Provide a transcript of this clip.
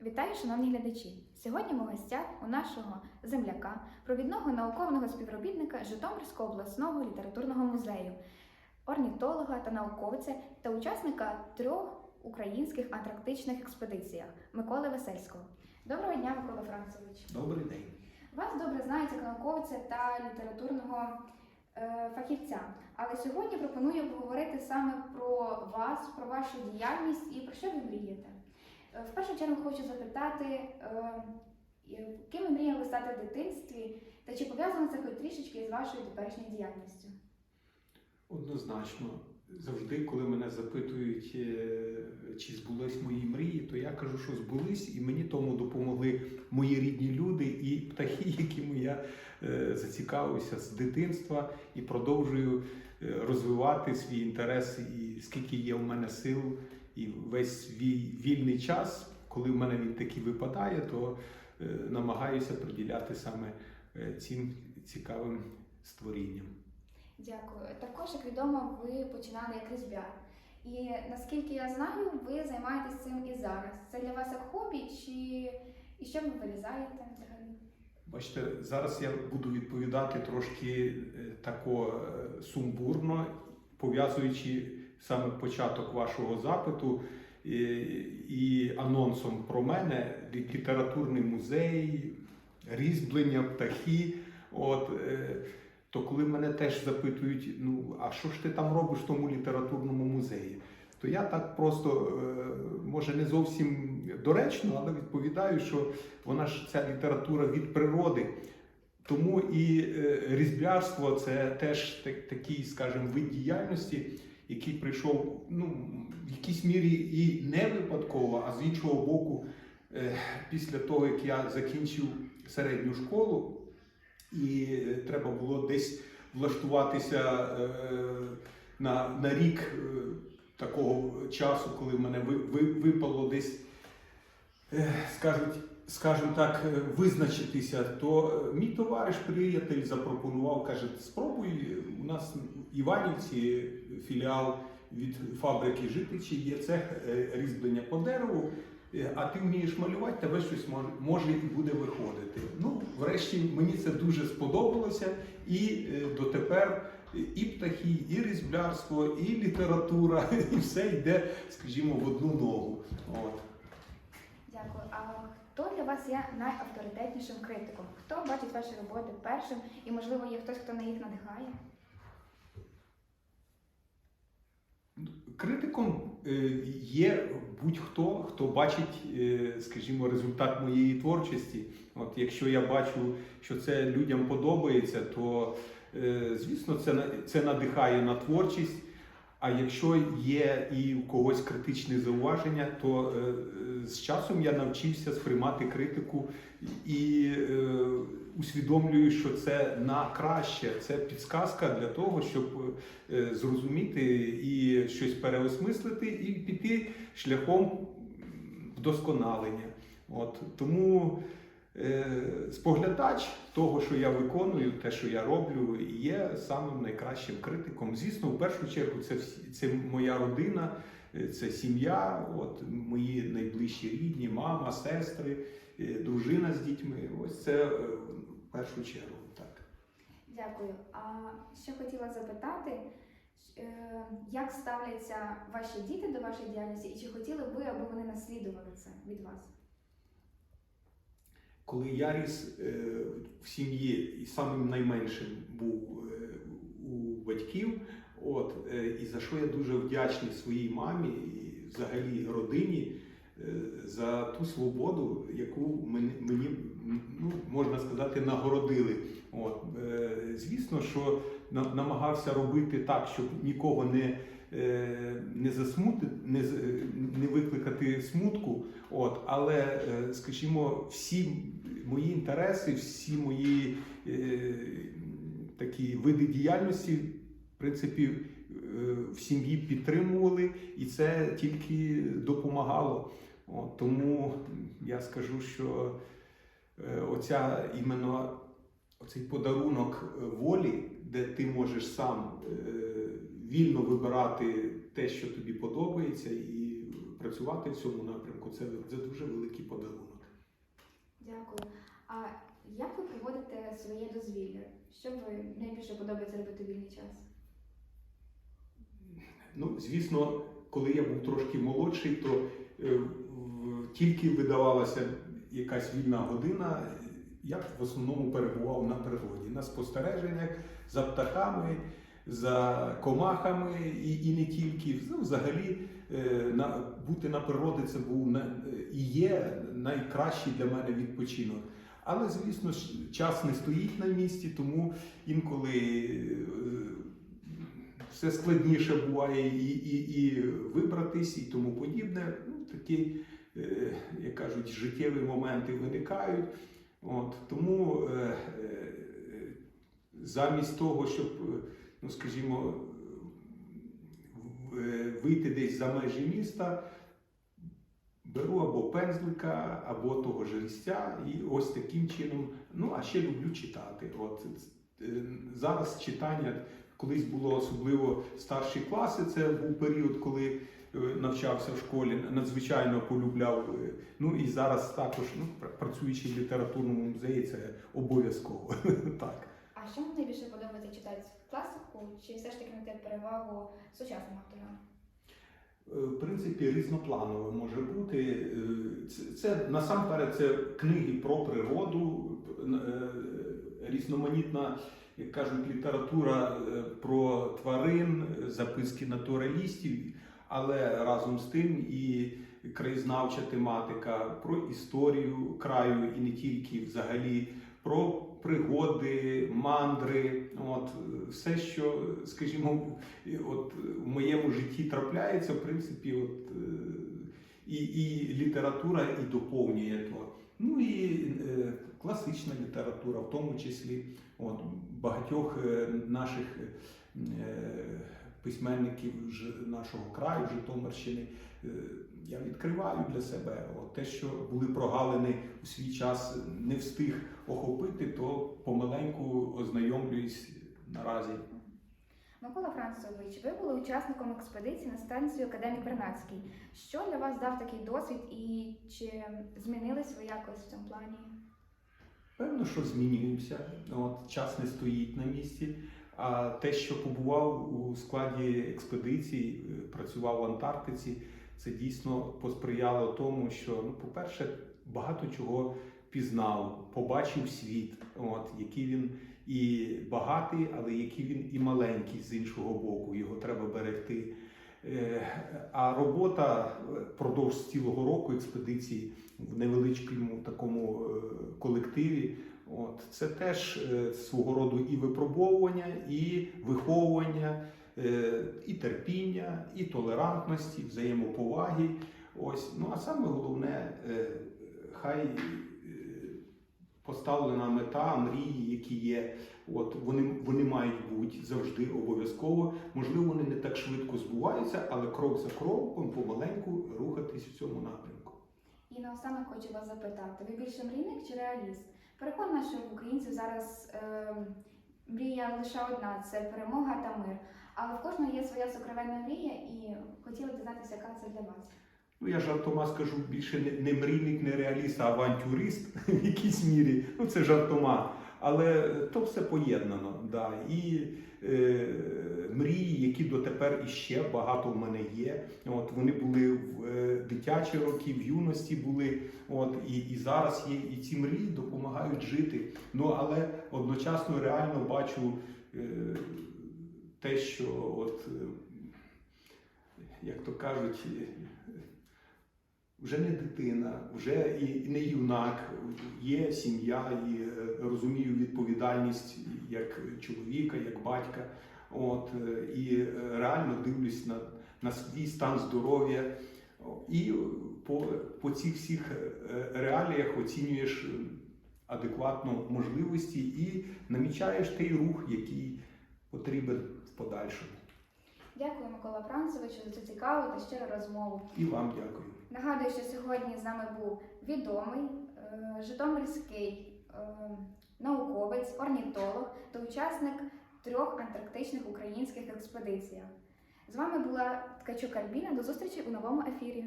Вітаю, шановні глядачі! Сьогодні ми гостях у нашого земляка, провідного наукового співробітника Житомирського обласного літературного музею, орнітолога та науковця та учасника трьох українських антарктичних експедиціях Миколи Весельського. Доброго дня, Микола Францович! Добрий день. Вас добре знають як науковця та літературного е, фахівця. Але сьогодні пропоную поговорити саме про вас, про вашу діяльність і про що ви мрієте. Е, В першу чергу хочу запитати, е, ким ви мріяли стати в дитинстві, та чи пов'язано це хоч трішечки з вашою теперішньою діяльністю? Однозначно, завжди, коли мене запитують, е, чи збулись мої мрії, то я кажу, що збулись, і мені тому допомогли мої рідні люди і птахи, якими я зацікавився з дитинства і продовжую розвивати свій інтерес, і скільки є у мене сил, і весь свій вільний час, коли в мене він такий випадає, то е, намагаюся приділяти саме е, цим цікавим створінням. Дякую. Також, як відомо, ви починали як різьбяр. І наскільки я знаю, ви займаєтесь цим і зараз. Це для вас як хобі, чи і що ви вирізаєте взагалі? Бачите, зараз я буду відповідати трошки е, тако сумбурно, пов'язуючи саме початок вашого запиту е, і анонсом про мене літературний музей, різьблення, птахи. От, е, то коли мене теж запитують, ну а що ж ти там робиш в тому літературному музеї? То я так просто, е, може, не зовсім доречно, але відповідаю, що вона ж ця література від природи. Тому і е, різблярство це теж такий, скажімо, вид діяльності, який прийшов ну, в якійсь мірі і не випадково, а з іншого боку, е, після того, як я закінчив середню школу, і е, треба було десь влаштуватися е, на, на рік такого часу, коли в мене ви, ви, випало десь, скажуть, скажімо так, е, визначитися, то е, мій товариш, приятель запропонував, каже, спробуй, у нас в Іванівці філіал від фабрики Житичі, є цех е, різьблення по дереву. А ти вмієш малювати, тебе щось може, може і буде виходити. Ну, врешті мені це дуже сподобалося, і дотепер і птахи, і різблярство, і література, і все йде, скажімо, в одну ногу. От. Дякую. Хто для вас є найавторитетнішим критиком? Хто бачить ваші роботи першим і, можливо, є хтось, хто на їх надихає? Критиком е, є будь-хто, хто бачить, е, скажімо, результат моєї творчості. От якщо я бачу, що це людям подобається, то е, звісно це, це надихає на творчість. А якщо є і у когось критичне зауваження, то е, е, з часом я навчився сприймати критику і е, усвідомлюю, що це на краще, це підсказка для того, щоб е, зрозуміти і щось переосмислити, і піти шляхом вдосконалення. От тому споглядач того, що я виконую, те, що я роблю, є самим найкращим критиком. Звісно, в першу чергу, це це моя родина, е, це сім'я, от мої найближчі рідні, мама, сестри, е, дружина з дітьми. Ось це е, в першу чергу. Так. Дякую. А ще хотіла запитати, е, як ставляться ваші діти до вашої діяльності, і чи хотіли б ви, аби вони наслідували це від вас? Коли я ріс е, в сім'ї і самим найменшим був е, у батьків, от, е, і за що я дуже вдячний своїй мамі і взагалі родині за ту свободу, яку мені, ну, можна сказати, нагородили. От, звісно, що намагався робити так, щоб нікого не, не засмутити, не, не викликати смутку. От, але, е, скажімо, всі мої інтереси, всі мої е, такі види діяльності, в принципі, е, в сім'ї підтримували, і це тільки допомагало. От, тому я скажу, що е, оця іменно оцей подарунок е, волі, де ти можеш сам е, вільно вибирати те, що тобі подобається, і працювати в цьому напрямку. Це, це дуже великий подарунок. Дякую. А як ви проводите своє дозвілля? Що ви найбільше подобається робити в вільний час? Ну, звісно, коли я був трошки молодший, то е, в- тільки видавалася якась вільна година, я в основному перебував на природі, на спостереженнях за птахами, за комахами і, і не тільки. Ну, взагалі, е, на, бути на природі це був на- і є найкращий для мене відпочинок. Але, звісно час не стоїть на місці, тому інколи е, все складніше буває і, і, і вибратись, і тому подібне. Ну, такі, е, як кажуть, життєві моменти виникають. От, тому замість того, щоб, ну, скажімо, е, вийти десь за межі міста, беру або пензлика, або того ж різця, і ось таким чином. Ну, а ще люблю читати. От, е, зараз читання колись було особливо старші класи. Це був період, коли е, навчався в школі, надзвичайно полюбляв. Ну і зараз також, ну, працюючи в літературному музеї, це обов'язково. Так. Що вам найбільше подобається читати класику, чи все ж таки надати перевагу сучасним авторам? Е, В принципі, різнопланове може бути. Е, Це, насамперед це книги про природу, е, різноманітна, як кажуть, література про тварин, записки натуралістів, але разом з тим і краєзнавча тематика, про історію краю і не тільки взагалі, про пригоди, мандри, от все, що, скажімо, от в моєму житті трапляється, в принципі, от, е, і, і література і доповнює то. Ну і е, класична література, в тому числі от, багатьох е, наших е, письменників нашого краю, Житомирщини. е, Я відкриваю для себе от, те, що були прогалини у свій час, не встиг охопити, то помаленьку ознайомлююсь наразі. Микола Францович, ви були учасником експедиції на станцію Академік Вернадський. Що для вас дав такий досвід і чи змінились ви якось в цьому плані? Певно, що змінюємося. От, час не стоїть на місці. А те, що побував у складі експедиції, е, працював в Антарктиці, це дійсно посприяло тому, що, ну, по-перше, багато чого пізнав, побачив світ, от, який він і багатий, але який він і маленький з іншого боку. Його треба берегти. Е, А робота е, впродовж цілого року експедиції в невеличкому такому колективі. От це теж е, свого роду і випробовування, і виховування, е, і терпіння, і толерантності, взаємоповаги. Ось ну а саме головне, е, хай поставлена мета, мрії, які є. От вони, вони мають бути завжди обов'язково. Можливо, вони не так швидко збуваються, але крок за кроком помаленьку рухатись в цьому напрямку. І наостанок хочу вас запитати: ви більше мрійник чи реаліст? Переконана, що в українців зараз е, мрія лише одна це перемога та мир. Але в кожного є своя сокровенна мрія, і хотіла дізнатися, яка це для вас. Ну, я жартома скажу більше не мрійник, не реаліст, а авантюрист в якійсь мірі. Ну, це жартома. Але то все поєднано. Да. І е, мрії, які дотепер іще багато в мене є. От, вони були в е, дитячі роки, в юності були. От, і, і зараз є. І ці мрії допомагають жити. Ну, але одночасно реально бачу е, те, що от. е, Як то кажуть, вже не дитина, вже і не юнак, є сім'я, і е, розумію відповідальність як чоловіка, як батька. От, е, і е, реально дивлюсь на, на свій стан здоров'я. І по, по цих всіх е, реаліях оцінюєш адекватно можливості і намічаєш той рух, який потрібен в подальшому. Дякую, Микола Францовичу, за цю цікаву та щиру розмову. І вам дякую. Нагадую, що сьогодні з нами був відомий е, житомирський е, науковець, орнітолог та учасник трьох антарктичних українських експедиціях. З вами була Ткачук Альбіна. До зустрічі у новому ефірі.